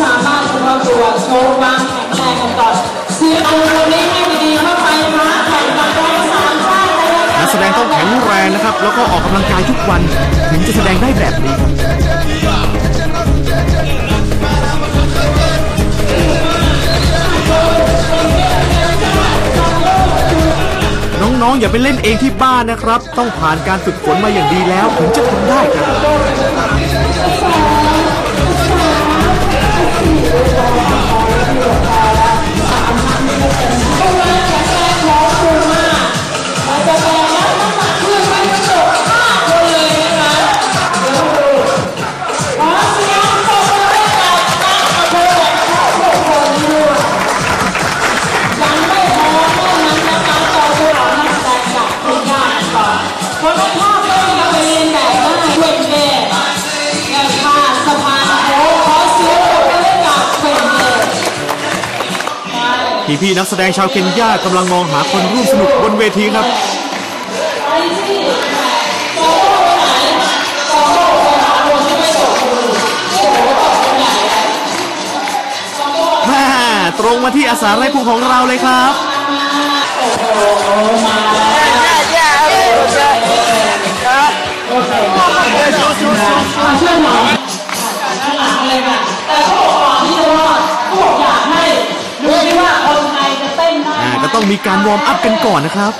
สามารถเฉพาะตัวโชว์ความแข็งแรงกันก่อนเสียงอันนี้ให้ดีๆเข้าไปนะแข่งกันได้สามชาติเลยนะนักแสดงต้องแข็งแรงนะครับ แล้วก็ออกกำลังกายทุกวัน ถึงจะแสดงได้แบบนี้น้องๆอย่าไปเล่นเองที่บ้านนะครับ ต้องผ่านการฝึกฝนมาอย่างดีแล้ว ถึงจะทำได้ครับ พี่นักแสดงชาวเคนยากำลังมองหาคนร่วมสนุกบนเวทีครับแม่ตรงมาที่อาสาไร่ภูของเราเลยครับช่วยหน่อย มีการวอร์มอัพกันก่อนนะครับ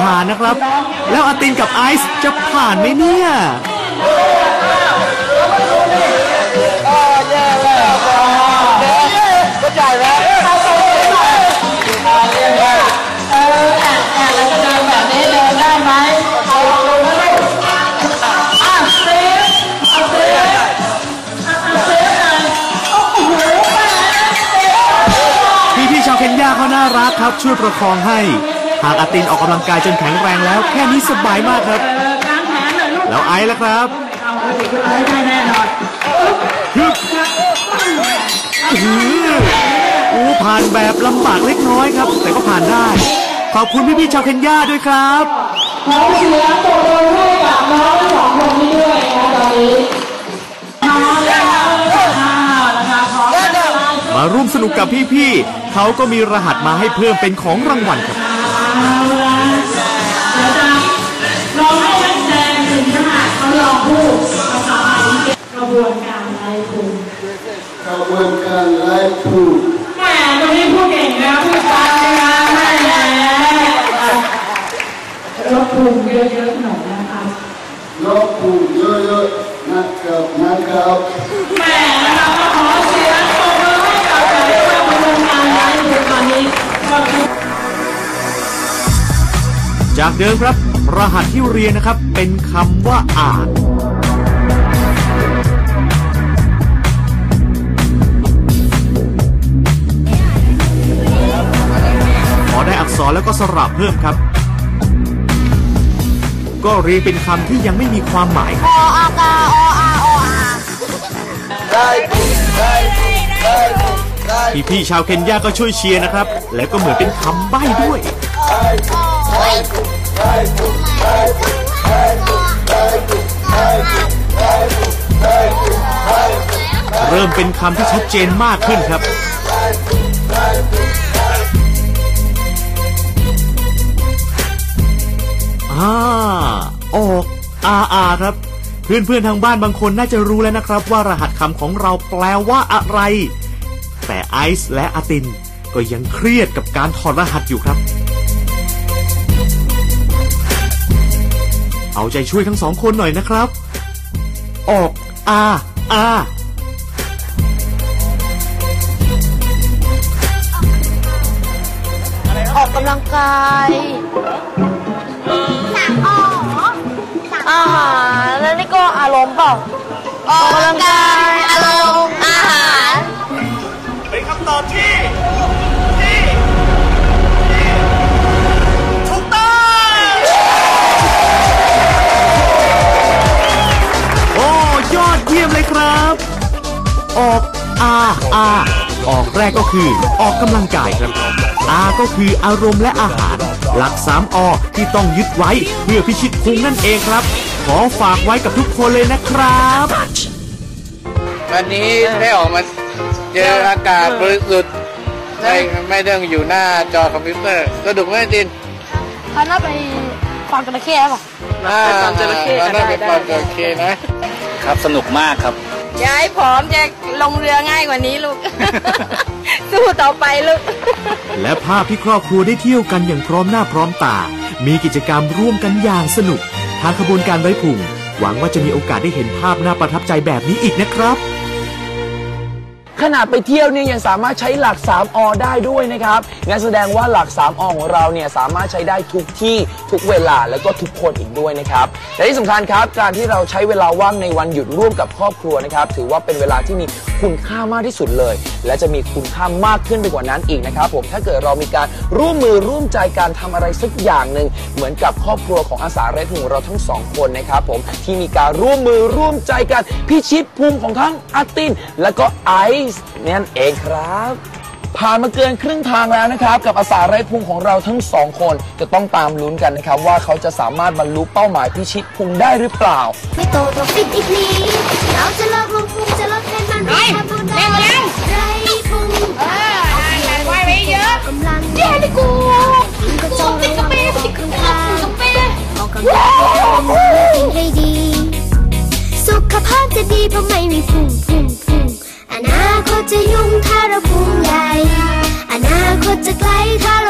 ผ่านนะครับ แล้วอาตินกับไอซ์จะผ่านไหมเนี่ยเอาตรงนี้หน่อยอะเรียนว่าเออแอะแอะแล้วก็เดินแบบนี้เดินด้ไมเอาลองดูนะลูกอะเซฟเอาเซฟพี่พี่ชาวเคนยาเขาน่ารักครับ ช่วยประคองให้ หากอาตินออกกำลังกายจนแข็งแรงแล้ว แค่นี้สบายมากครับ แล้วไอซ์ล่ะครับฮึบอื้อหืออู้ผ่านแบบลำบากเล็กน้อยครับ แต่ก็ผ่านได้ ขอบคุณพี่พี่ๆชาวเคนยาด้วยครับขอเสียงปรบมือให้กับน้องทั้งสองคนนี้ด้วยนะตอนนี้น้องแล้วค่ะนะคะขอให้ได้มาร่วมสนุกกับพี่พี่ๆ เขาก็มีรหัสมาให้เพิ่มเป็นของรางวัลครับ เดี๋ยวจะลองให้นักแสดงถึงขนาดเขาลองพูดภาษาไทยกระบวนการไล่ภูมิกระบวนการไล่ผูกแหมตรงนี้พูดเก่งนะพูดชัดนะคะแหมลดภูมิเยอะๆ จากเดิมครับ รหัสที่เรียนนะครับ เป็นคำว่าอ่านพอได้อักษรแล้วก็สระเพิ่มครับ ก็เรียงเป็นคำที่ยังไม่มีความหมายครับออากาออาออาพี่ๆชาวเคนยาก็ช่วยเชียร์นะครับ แล้วก็เหมือนเป็นคำใบ้ด้วย เริ่มเป็นคำที่ชัดเจนมากขึ้นครับอาออกอาอาครับ เพื่อนๆทางบ้านบางคนน่าจะรู้แล้วนะครับ ว่ารหัสคำของเราแปลว่าอะไร แต่ไอซ์และอาตินก็ยังเครียดกับการถอดรหัสอยู่ครับ เอเอาใจช่วยทั้งสองคนหน่อยนะครับ ออกอาอาออกกำลังกายสามออาหารแล้วนี่ก็อารมณ์เปล่าออกกำลังกายอารมณ์ ออกอาอาออกแรกก็คือ ออกกำลังกายครับอาก็คืออารมณ์และอาหาร หลักสามอที่ต้องยึดไว้เพื่อพิชิตพุงนั่นเองครับ ขอฝากไว้กับทุกคนเลยนะครับวันนี้ได้ออกมาเจออากาศบริสุทธิ์ไม่ไม่ต้องอยู่หน้าจอคอมพิวเตอร์สนุกไหมจินเขาน่าไปฟังจระเข้ป่ะไปฟังจระเข้กันได้ไปฟังจระเข้นะครับสนุกมากครับ ยายผอมจะลงเรือง่ายกว่านี้ลูก สู้ต่อไปลูก และภาพที่ครอบครัวได้เที่ยวกันอย่างพร้อมหน้าพร้อมตา มีกิจกรรมร่วมกันอย่างสนุก ทางขบวนการไร้พุงหวังว่าจะมีโอกาสได้เห็นภาพน่าประทับใจแบบนี้อีกนะครับ ขนาดไปเที่ยวเนี่ยยังสามารถใช้หลัก 3 อได้ด้วยนะครับงั้นแสดงว่าหลัก 3 อของเราเนี่ยสามารถใช้ได้ทุกที่ทุกเวลาแล้วก็ทุกคนอีกด้วยนะครับและที่สำคัญครับการที่เราใช้เวลาว่างในวันหยุดร่วมกับครอบครัวนะครับถือว่าเป็นเวลาที่มี คุณค่ามากที่สุดเลย และจะมีคุณค่ามากขึ้นไปกว่านั้นอีกนะครับผมถ้าเกิดเรามีการร่วมมือร่วมใจการทำอะไรสักอย่างหนึ่งเหมือนกับครอบครัวของอาสาเรดของเราทั้งสองคนนะครับผมที่มีการร่วมมือร่วมใจกันพิชิตภูมิของทั้งอาติน และก็ไอซ์นั่นเองครับผ่านมาเกินครึ่งทางแล้วนะครับ กับอาสาไร้พุงของเราทั้งสองคนจะต้องตามลุ้นกันนะครับ ว่าเขาจะสามารถบรรลุเป้าหมายพิชิตพุงได้หรือเปล่า ไม่โตต้องฟิตอีกนิดเราจะลดลงพุง จะลดให้มันไรุนแรงไรพุงเออไหวไว้เยอะกำลังเย้ลิกูก็จงระวังออกกำลังกายออกกำลังกายกินให้ดี สุขภาพจะดีเพราะไม่มีพุงพุงพุงอนาคตจะยุ่งถ้าเราพุงใหญ่อนาคตจะไกลถ้าเรา